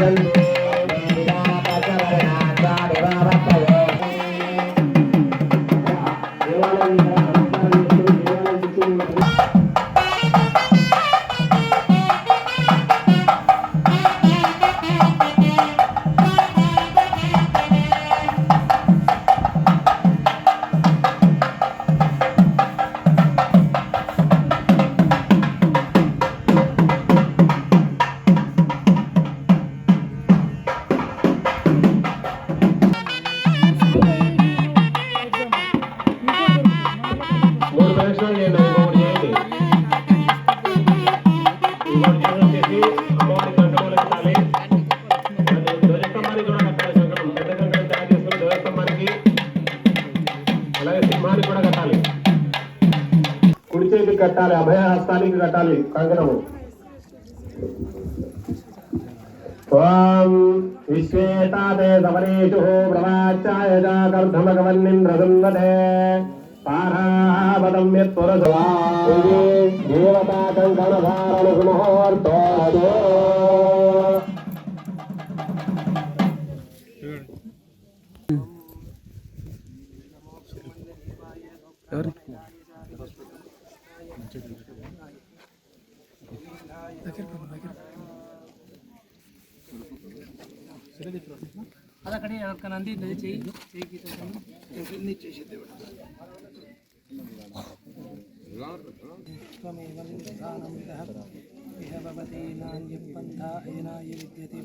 காதல் చేయండి ఇంకొకటి చేయండి ఇంకొకటి అమ్మవారి కట్టాలి ధ్వజస్తంభానికి కూడా కట్టాలి. కంకణం పెద్ద తయారు చేసుకుని ధ్వజస్తంభానికి అలాగే సింహానికి కూడా కట్టాలి కుడి చేతికి కట్టాలి. అభయహస్తానికి కట్టాలి కంకణము ఓం విశ్వేతాతే సమరేషు ప్రవాచాయ జాగర్ధమగవన్నింద్రదున్నదే దేవతాకంకణధారణుముహూర్తో అది. అక్కడే అక్కడ అంది చేయి చేయి చేసి దేవుడు చెయ్యి భవతి నాణ్యం పంథ ఏనాయ విద్యతే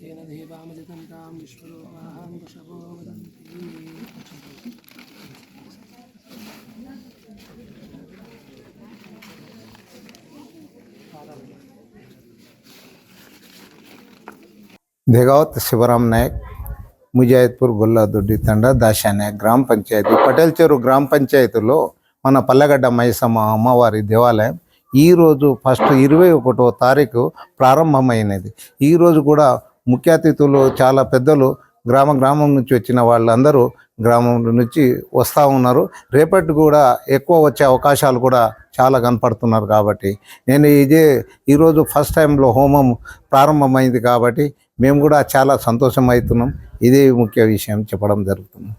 తేన దేవామజితం తాం విశ్వరూపాహం వృషభో వదంతి దేగావత్ శివరాం నాయక్ ముజాయిద్పూర్ బుల్లాదొడ్డి తండ దాషా నాయక్ గ్రామ పంచాయతీ పటేల్ చెరు గ్రామ పంచాయతీలో మన పల్లెగడ్డ మైసమ్మ అమ్మవారి దేవాలయం ఈరోజు ఫస్ట్ ఇరవై ఒకటో తారీఖు ప్రారంభమైనది. ఈరోజు కూడా ముఖ్య అతిథులు చాలా పెద్దలు గ్రామ గ్రామం నుంచి వచ్చిన వాళ్ళందరూ గ్రామం నుంచి వస్తూ ఉన్నారు. రేపటి కూడా ఎక్కువ వచ్చే అవకాశాలు కూడా చాలా కనపడుతున్నారు కాబట్టి నేను ఇదే ఈరోజు ఫస్ట్ టైంలో హోమం ప్రారంభమైంది కాబట్టి మేము కూడా చాలా సంతోషం అవుతున్నాం. ఇదే ముఖ్య విషయం చెప్పడం జరుగుతుంది.